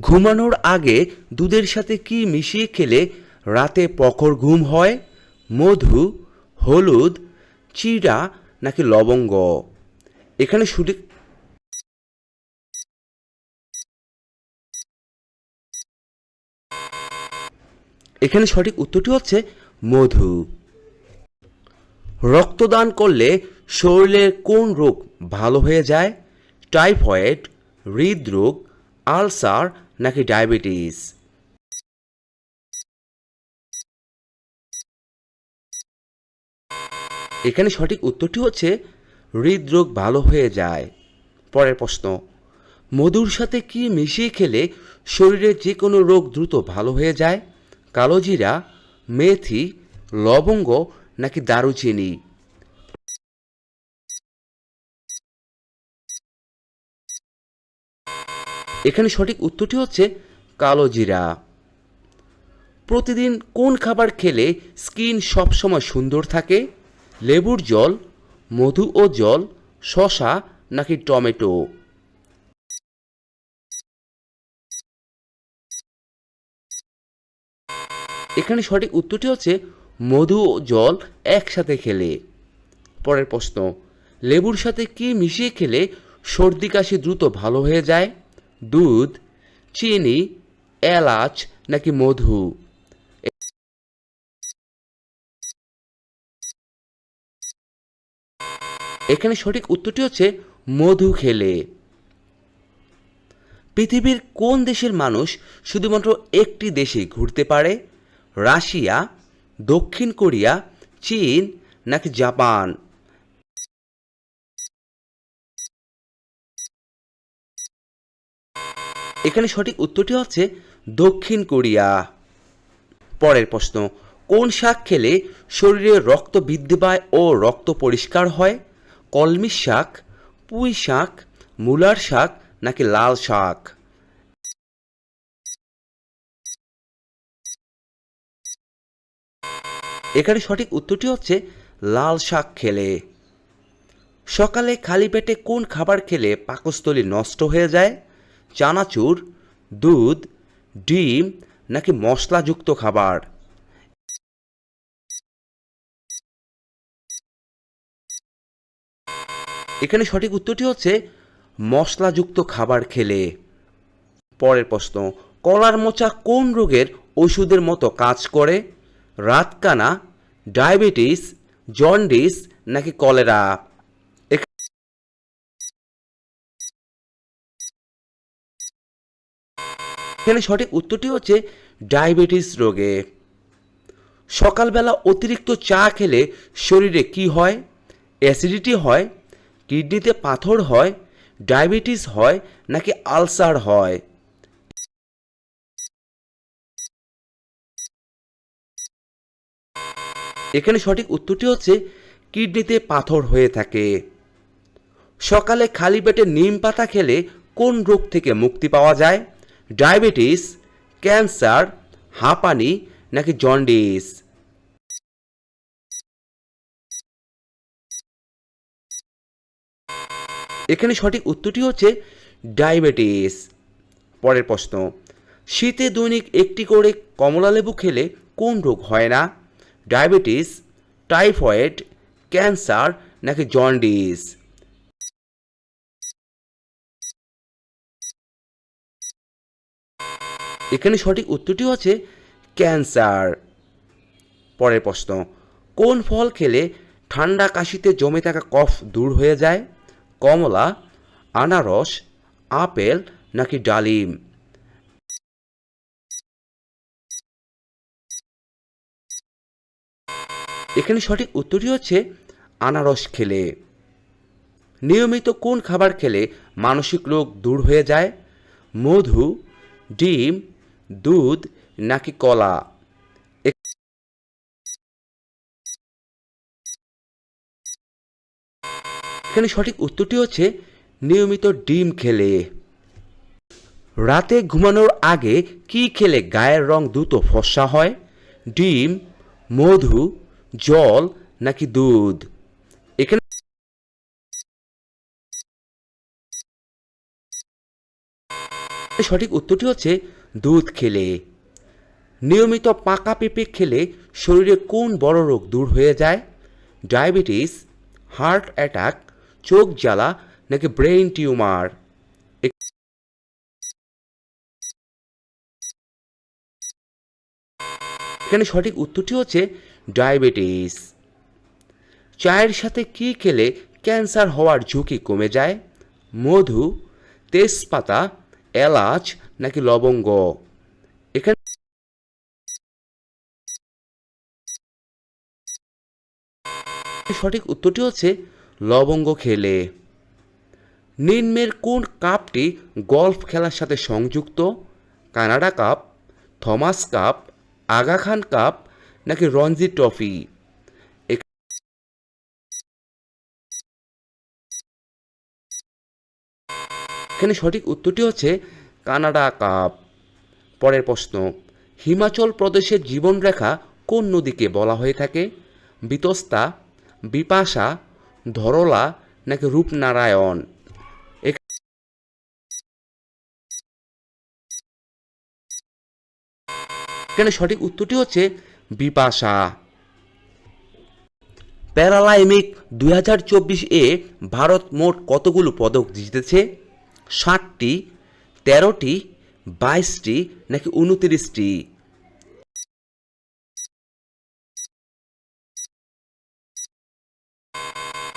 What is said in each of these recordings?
ঘুমানোর আগে দুধের সাথে কি মিশিয়ে খেলে রাতে প্রখর ঘুম হয়? মধু, হলুদ, চিড়া নাকি লবঙ্গ? এখানে সঠিক এখানে সঠিক উত্তরটি হচ্ছে মধু। রক্তদান করলে শরীরের কোন রোগ ভালো হয়ে যায়? টাইফয়েড, হৃদরোগ আলসার নাকি ডায়াবেটিস? এখানে সঠিক উত্তরটি হচ্ছে, হৃদরোগ ভালো হয়ে যায়। পরের প্রশ্ন, মধুর সাথে কি মিশিয়ে খেলে শরীরের যে কোনো রোগ দ্রুত ভালো হয়ে যায়? কালোজিরা, মেথি, লবঙ্গ নাকি দারুচিনি? এখানে সঠিক উত্তরটি হচ্ছে কালো জিরা। প্রতিদিন কোন খাবার খেলে স্কিন সবসময় সুন্দর থাকে? লেবুর জল, মধু ও জল শশা নাকি টমেটো? এখানে সঠিক উত্তরটি হচ্ছে মধু ও জল একসাথে খেলে। পরের প্রশ্ন, লেবুর সাথে কি মিশিয়ে খেলে সর্দি কাশি দ্রুত ভালো হয়ে যায়? দুধ, চিনি, এলাচ নাকি মধু? এখানে সঠিক উত্তরটি হচ্ছে মধু খেলে। পৃথিবীর কোন দেশের মানুষ শুধুমাত্র একটি দেশে ঘুরতে পারে? রাশিয়া, দক্ষিণ কোরিয়া, চীন নাকি জাপান? এখানে সঠিক উত্তরটি হচ্ছে দক্ষিণ কোরিয়া। পরের প্রশ্ন, কোন শাক খেলে শরীরে রক্ত বৃদ্ধি পায় ও রক্ত পরিষ্কার হয়? কলমি শাক, পুঁই শাক, মূলার শাক নাকি লাল শাক? এখানে সঠিক উত্তরটি হচ্ছে লাল শাক খেলে। সকালে খালি পেটে কোন খাবার খেলে পাকস্থলী নষ্ট হয়ে যায়? চানাচুর, দুধ, ডিম নাকি মশলাযুক্ত খাবার? এখানে সঠিক উত্তরটি হচ্ছে মশলাযুক্ত খাবার খেলে। পরের প্রশ্ন, কলার মোচা কোন রোগের ওষুধের মতো কাজ করে? রাতকানা, ডায়াবেটিস, জন্ডিস নাকি কলেরা? এখানে সঠিক উত্তরটি হচ্ছে ডায়াবেটিস রোগে। সকালবেলা অতিরিক্ত চা খেলে শরীরে কি হয়? অ্যাসিডিটি হয়, কিডনিতে পাথর হয়, ডায়াবেটিস হয় নাকি আলসার হয়? এখানে সঠিক উত্তরটি হচ্ছে কিডনিতে পাথর হয়ে থাকে। সকালে খালি পেটে নিম পাতা খেলে কোন রোগ থেকে মুক্তি পাওয়া যায়? ডায়াবেটিস, ক্যান্সার, হাঁপানি নাকি জন্ডিস? এখানে সঠিক উত্তরটি হচ্ছে ডায়াবেটিস। পরের প্রশ্ন, শীতে দৈনিক একটি করে কমলা লেবু খেলে কোন রোগ হয় না? ডায়াবেটিস, টাইফয়েড, ক্যান্সার নাকি জন্ডিস? এখানে সঠিক উত্তরটি হচ্ছে ক্যান্সার। পরের প্রশ্ন, কোন ফল খেলে ঠান্ডা কাশিতে জমে থাকা কফ দূর হয়ে যায়? কমলা, আনারস, আপেল নাকি ডালিম? এখানে সঠিক উত্তরটি হচ্ছে আনারস খেলে। নিয়মিত কোন খাবার খেলে মানসিক রোগ দূর হয়ে যায়? মধু, ডিম দুধ নাকি কলা? এখানে সঠিক উত্তরটি হচ্ছে নিয়মিত ডিম খেলে। রাতে ঘুমানোর আগে কি খেলে গায়ের রং দ্রুত ফর্সা হয়? ডিম, মধু, জল নাকি দুধ? এখানে সঠিক উত্তরটি হচ্ছে দুধ খেলে। নিয়মিত পাকা পেঁপে খেলে শরীরে কোন বড় রোগ দূর হয়ে যায়? ডায়াবেটিস, হার্ট অ্যাটাক, চোখ জ্বালা নাকি ব্রেইন টিউমার? এখানে সঠিক উত্তরটি হচ্ছে ডায়াবেটিস। চায়ের সাথে কি খেলে ক্যান্সার হওয়ার ঝুঁকি কমে যায়? মধু, তেজপাতা এলাচ নাকি লবঙ্গ? এখানে সঠিক উত্তরটি হচ্ছে লবঙ্গ খেলে। নিম্নের কোন কাপটি গলফ খেলার সাথে সংযুক্ত? Canada cup, Thomas cup, Aga Khan cup নাকি রঞ্জি ট্রফি? এখানে সঠিক উত্তরটি হচ্ছে কানাডা কাপ। পরের প্রশ্ন, হিমাচল প্রদেশের জীবনরেখা কোন নদীকে বলা হয়ে থাকে? বিতস্তা, বিপাশা, ধরলা নাকি রূপনারায়ণ? এখানে সঠিক উত্তরটি হচ্ছে বিপাশা। প্যারালাইমিক দুই হাজার চব্বিশ এ ভারত মোট কতগুলো পদক জিতেছে? ষাটটি, তেরোটি, বাইশটি, নাকি উনতিরিশটি?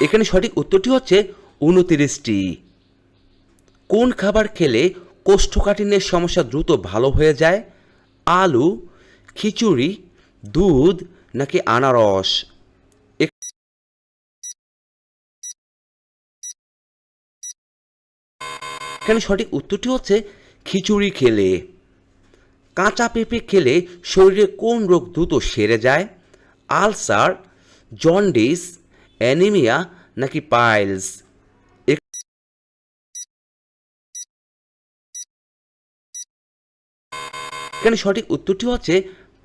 এখানে সঠিক উত্তরটি হচ্ছে উনতিরিশটি। কোন খাবার খেলে কোষ্ঠকাঠিন্যের সমস্যা দ্রুত ভালো হয়ে যায়? আলু, খিচুড়ি, দুধ, নাকি আনারস? এখানে সঠিক উত্তরটি হচ্ছে খিচুড়ি খেলে। কাঁচা পেঁপে খেলে শরীরে কোন রোগ দ্রুত সেরে যায়? আলসার, জন্ডিস, অ্যানিমিয়া নাকি পাইলস? এখানে সঠিক উত্তরটি হচ্ছে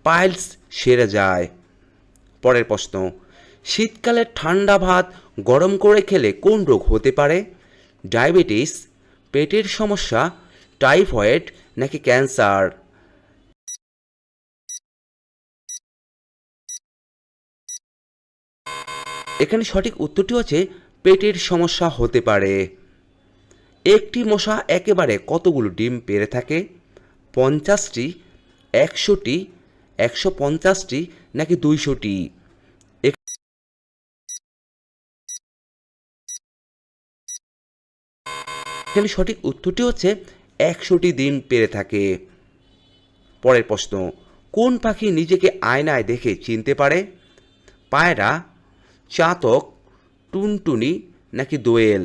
পাইলস সেরে যায়। পরের প্রশ্ন, শীতকালে ঠান্ডা ভাত গরম করে খেলে কোন রোগ হতে পারে? ডায়াবেটিস পেটের সমস্যা, টাইফয়েড নাকি ক্যান্সার? এখানে সঠিক উত্তরটি হচ্ছে, পেটের সমস্যা হতে পারে। একটি মশা একেবারে কতগুলো ডিম পেরে থাকে? পঞ্চাশটি, একশোটি, একশো পঞ্চাশটি নাকি দুইশোটি? এখানে সঠিক উত্তরটি হচ্ছে একশোটি দিন পেরে থাকে। পরের প্রশ্ন, কোন পাখি নিজেকে আয়নায় দেখে চিনতে পারে? পায়রা, চাতক, টুনটুনি নাকি দোয়েল?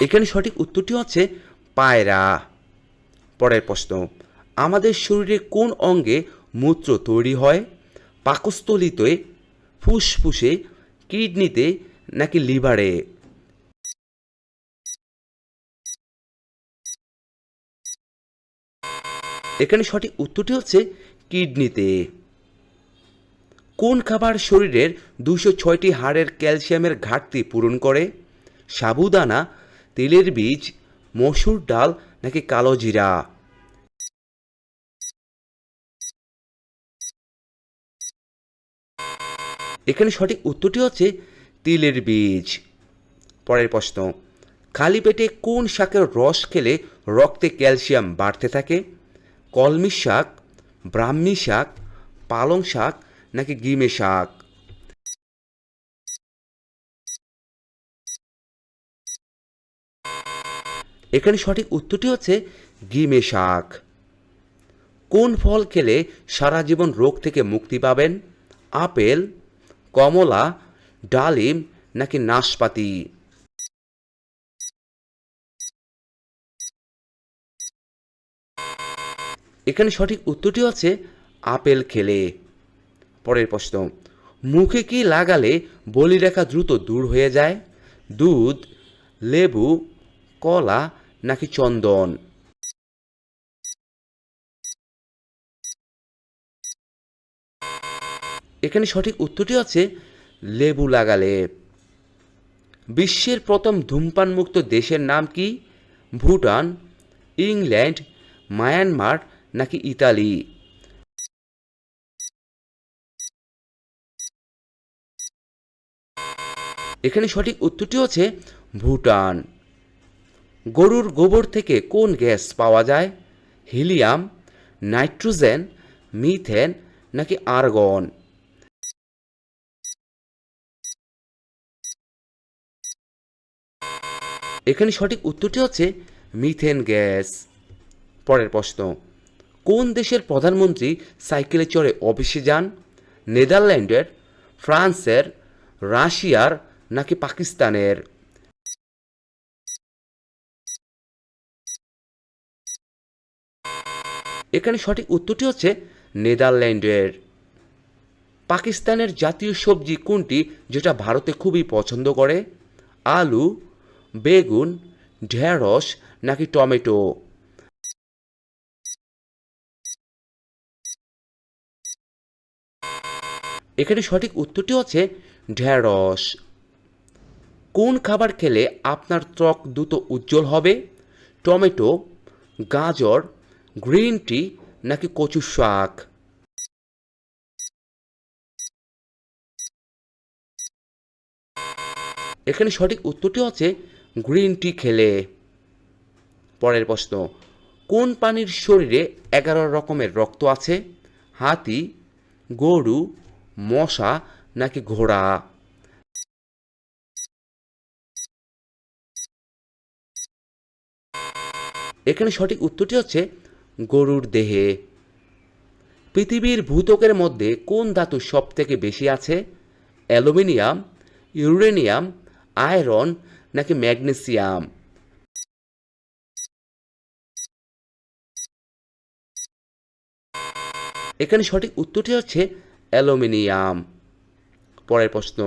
এখানে সঠিক উত্তরটি হচ্ছে পায়রা। পরের প্রশ্ন, আমাদের শরীরে কোন অঙ্গে মূত্র তৈরি হয়? পাকস্থলিতে ফুসফুসে কিডনিতে নাকি লিভারে? এখানে সঠিক উত্তরটি হচ্ছে কিডনিতে। কোন খাবার শরীরের দুশো ছয়টি হাড়ের ক্যালসিয়ামের ঘাটতি পূরণ করে? সাবুদানা, তেলের বীজ, মসুর ডাল নাকি কালো জিরা? এখানে সঠিক উত্তরটি হচ্ছে তিলের বীজ। পরের প্রশ্ন, খালি পেটে কোন শাকের রস খেলে রক্তে ক্যালসিয়াম বাড়তে থাকে? কলমি শাক, ব্রাহ্মী শাক, পালং শাক নাকি গিমে শাক? এখানে সঠিক উত্তরটি হচ্ছে গিমে শাক। কোন ফল খেলে সারা জীবন রোগ থেকে মুক্তি পাবেন? আপেল কমলা, ডালিম নাকি নাশপাতি? এখানে সঠিক উত্তরটি হচ্ছে আপেল খেলে। পরের প্রশ্ন, মুখে কি লাগালে বলিরেখা দ্রুত দূর হয়ে যায়? দুধ, লেবু, কলা নাকি চন্দন? এখানে সঠিক উত্তরটি হচ্ছে লেবু লাগালে। বিশ্বের প্রথম ধূমপানমুক্ত দেশের নাম কি? ভুটান, ইংল্যান্ড, মায়ানমার নাকি ইতালি? এখানে সঠিক উত্তরটি হচ্ছে ভুটান। গরুর গোবর থেকে কোন গ্যাস পাওয়া যায়? হিলিয়াম, নাইট্রোজেন, মিথেন নাকি আর্গন? এখানে সঠিক উত্তরটি হচ্ছে মিথেন গ্যাস। পরের প্রশ্ন, কোন দেশের প্রধানমন্ত্রী সাইকেলে চড়ে অফিসে যান? নেদারল্যান্ডের, ফ্রান্সের, রাশিয়ার নাকি পাকিস্তানের? এখানে সঠিক উত্তরটি হচ্ছে নেদারল্যান্ডের। পাকিস্তানের জাতীয় সবজি কোনটি যেটা ভারতে খুবই পছন্দ করে? আলু বেগুন, ঢেঁড়স নাকি টমেটো? এখানে সঠিক উত্তরটি হচ্ছে ঢেঁড়স। কোন খাবার খেলে আপনার ত্বক দ্রুত উজ্জ্বল হবে? টমেটো, গাজর, গ্রিন টি নাকি কচু শাক? এখানে সঠিক উত্তরটি হচ্ছে গ্রিন টি খেলে। পরের প্রশ্ন, কোন প্রাণীর শরীরে এগারো রকমের রক্ত আছে? হাতি, গরু, মশা নাকি ঘোড়া? এখানে সঠিক উত্তরটি হচ্ছে গরুর দেহে। পৃথিবীর ভূতকের মধ্যে কোন ধাতু সব থেকে বেশি আছে? অ্যালুমিনিয়াম, ইউরেনিয়াম, আয়রন নাকি ম্যাগনেসিয়াম? এখানে সঠিক উত্তরটি হচ্ছে অ্যালুমিনিয়াম। পরের প্রশ্ন,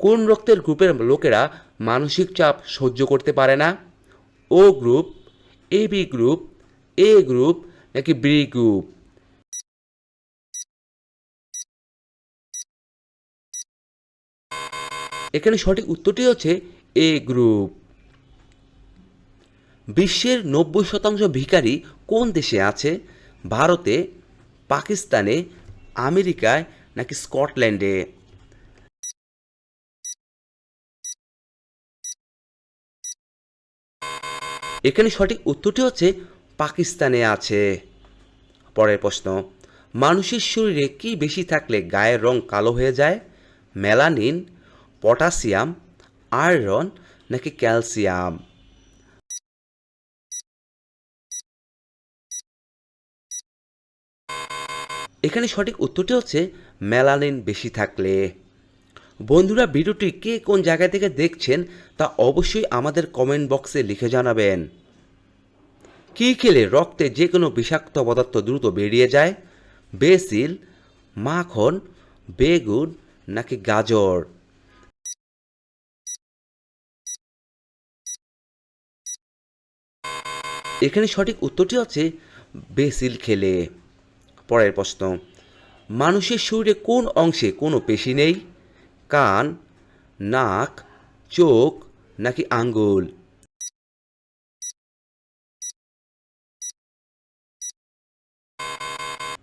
কোন রক্তের গ্রুপের লোকেরা মানসিক চাপ সহ্য করতে পারে না? O group, A B group, A group নাকি বি গ্রুপ? এখানে সঠিক উত্তরটি হচ্ছে এ গ্রুপ। বিশ্বের নব্বই শতাংশ ভিখারি কোন দেশে আছে? ভারতে, পাকিস্তানে, আমেরিকায় নাকি স্কটল্যান্ডে? এখানে সঠিক উত্তরটি হচ্ছে পাকিস্তানে আছে। পরের প্রশ্ন, মানুষের শরীরে কি বেশি থাকলে গায়ের রং কালো হয়ে যায়? মেলানিন, পটাশিয়াম আয়রন নাকি ক্যালসিয়াম এখানে সঠিক উত্তরটি হচ্ছে মেলানিন বেশি থাকলে। বন্ধুরা, ভিডিওটি কে কোন জায়গা থেকে দেখছেন তা অবশ্যই আমাদের কমেন্ট বক্সে লিখে জানাবেন। কী খেলে রক্তে যে কোনো বিষাক্ত পদার্থ দ্রুত বেরিয়ে যায়? বেসিল, মাখন, বেগুন নাকি গাজর? এখানে সঠিক উত্তরটি হচ্ছে বেসিল খেলে। পরের প্রশ্ন, মানুষের শরীরে কোন অংশে কোনো পেশি নেই? কান, নাক, চোখ নাকি আঙ্গুল?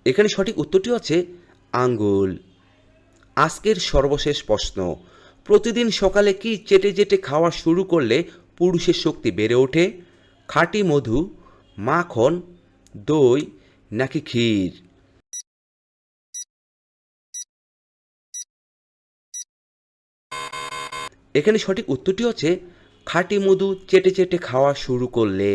এখানে সঠিক উত্তরটি হচ্ছে আঙ্গুল। আজকের সর্বশেষ প্রশ্ন, প্রতিদিন সকালে কি চেটে চেটে খাওয়া শুরু করলে পুরুষের শক্তি বেড়ে ওঠে? খাঁটি মধু, মাখন, দই নাকি ক্ষীর? এখানে সঠিক উত্তরটি হচ্ছে, খাঁটি মধু চেটে চেটে খাওয়া শুরু করলে।